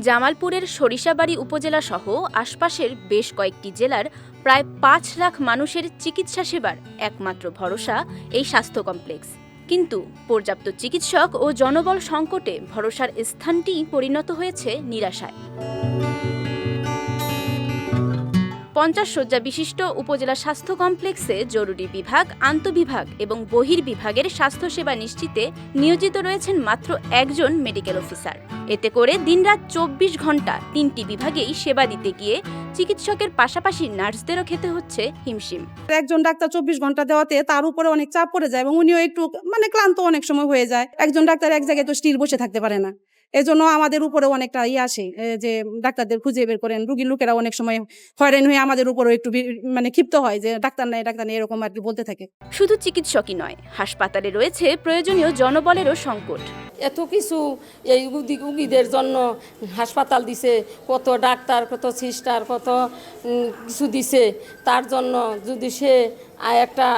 জামালপুরের সরিষাবাড়ি উপজেলা সহ আশপাশের বেশ কয়েকটি জেলার প্রায় পাঁচ লাখ মানুষের চিকিৎসা সেবার একমাত্র ভরসা এই স্বাস্থ্য কমপ্লেক্স। কিন্তু পর্যাপ্ত চিকিৎসক ও জনবল সংকটে ভরসার স্থানটি পরিণত হয়েছে নিরাশায়। পঞ্চাশ শয্যা বিশিষ্ট উপজেলা স্বাস্থ্য কমপ্লেক্সে জরুরি বিভাগ, আন্তঃবিভাগ এবং বহির্বিভাগের স্বাস্থ্যসেবা নিশ্চিতে নিয়োজিত রয়েছেন মাত্র একজন মেডিকেল অফিসার। এতে করে দিনরাত চব্বিশ ঘণ্টা তিনটি বিভাগেই সেবা দিতে গিয়ে চিকিৎসকের পাশাপাশি নার্সদেরও খেতে হচ্ছে হিমশিম। একজন ডাক্তার চব্বিশ ঘণ্টা দেওয়াতে তার উপরে অনেক চাপ পড়ে যায় এবং উনিও একটু মানে ক্লান্ত অনেক সময় হয়ে যায়। একজন ডাক্তার এক জায়গায় তো স্টিল বসে থাকতে পারে না। এজন্য আমাদের উপরে অনেকটা ইয়ে আসে যে ডাক্তারদের খুঁজে বের করেন রুগীর লোকেরা অনেক সময় হয়রান হয়ে আমাদের উপরেও একটু মানে ক্ষিপ্ত হয় যে ডাক্তার নাই ডাক্তার নেই এরকম আর কি বলতে থাকে। শুধু চিকিৎসকই নয় হাসপাতালে রয়েছে প্রয়োজনীয় জনবলেরও সংকট। এত কিছু এই উগি উগিদের জন্য হাসপাতাল দিছে কত ডাক্তার কত সিস্টার কত কিছু দিছে। তার জন্য যদি সে একটা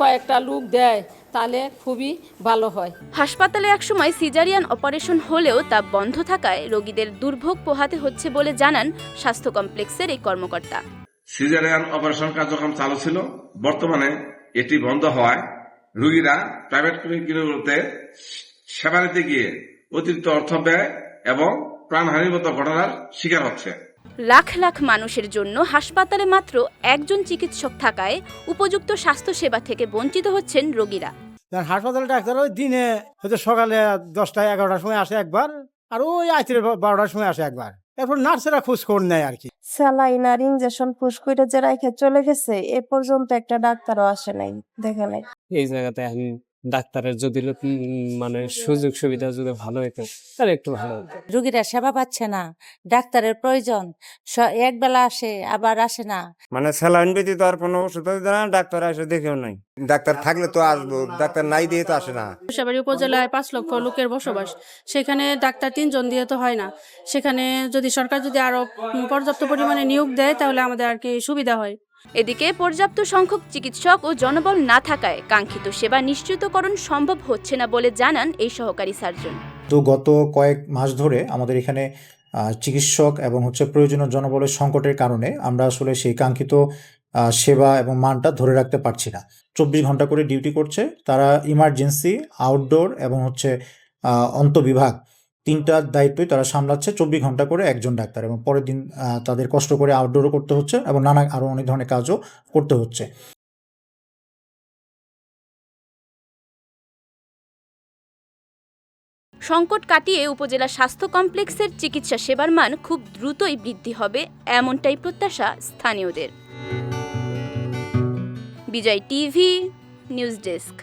কয়েকটা লোক দেয় তাহলে খুবই ভালো হয়। হাসপাতালে একসময় সিজারিয়ান অপারেশন হলেও তা বন্ধ থাকায় রোগীদের দুর্ভোগ পোহাতে হচ্ছে বলে জানান স্বাস্থ্য কমপ্লেক্সের এই কর্মকর্তা। সিজারিয়ান অপারেশন কার্যক্রম চালু ছিল। বর্তমানে এটি বন্ধ হওয়ায় রোগীরা প্রাইভেট ক্লিনিকগুলোতে সেবা নিতে গিয়ে অতিরিক্ত অর্থ ব্যয় এবং প্রাণহানির মতো ঘটনার শিকার হচ্ছে। লাখ লাখ মানুষের জন্য হাসপাতালে মাত্র একজন চিকিৎসক থাকায় উপযুক্ত স্বাস্থ্যসেবা থেকে বঞ্চিত হচ্ছেন রোগীরা। হাসপাতালে ডাক্তার ওই দিনে হয়তো সকালে দশটায় এগারোটার সময় আসে একবার আর ওই আইতের বারোটার সময় আসে একবার। এরপর নার্সেরা খোঁজ খবর নেয় আর কি। স্যালাইন আর ইঞ্জেকশন পুশ করে যে রাইখে চলে গেছে এ পর্যন্ত একটা ডাক্তারও আসে নাই দেখা নাই। এই জায়গাতে এখন ডাক্তারের যদি মানে সুযোগ সুবিধা যদি ভালো হতো তাহলে একটু ভালো হতো। রোগীরা সেবা পাচ্ছে না ডাক্তারের প্রয়োজন। স- এক বেলা আসে আবার আসে না। মানে স্যালাইন ব্যতীত আর কোনো ওষুধ না ডাক্তার এসে দেখেও নাই। ডাক্তার থাকলে তো আসব ডাক্তার নাই দিয়ে তো আসে না। সরষাবাড়ি উপজেলায় পাঁচ লক্ষ লোকের বসবাস সেখানে ডাক্তার তিনজন দিয়ে তো হয় না। সেখানে যদি সরকার যদি আরও পর্যাপ্ত পরিমাণে নিয়োগ দেয় তাহলে আমাদের আর কি সুবিধা হয়। এদিকে পর্যাপ্ত সংখ্যক চিকিৎসক ও জনবল না থাকায় কাঙ্ক্ষিত সেবা নিশ্চিতকরণ সম্ভব হচ্ছে না বলে জানান এই সহকারী সার্জন। তো গত কয়েক মাস ধরে আমাদের এখানে চিকিৎসক এবং হচ্ছে প্রয়োজনীয় জনবলের সংকটের কারণে আমরা আসলে সেই কাঙ্ক্ষিত সেবা এবং মানটা ধরে রাখতে পারছি না। চব্বিশ ঘণ্টা করে ডিউটি করছে, তারা ইমার্জেন্সি, আউটডোর এবং হচ্ছে অন্তবিভাগ। তিনটার দায়িত্বই তারা সামলাচ্ছে, চব্বিশ ঘণ্টা করে একজন ডাক্তার এবং পরের দিন তাদের কষ্ট করে আউটডোরও করতে হচ্ছে এবং নানা আরও অনেক ধরনের কাজও করতে হচ্ছে। সংকট কাটিয়ে উপজেলা স্বাস্থ্য কমপ্লেক্সের চিকিৎসা সেবার মান খুব দ্রুতই বৃদ্ধি হবে এমনটাই প্রত্যাশা স্থানীয়দের। Vijay TV, news desk.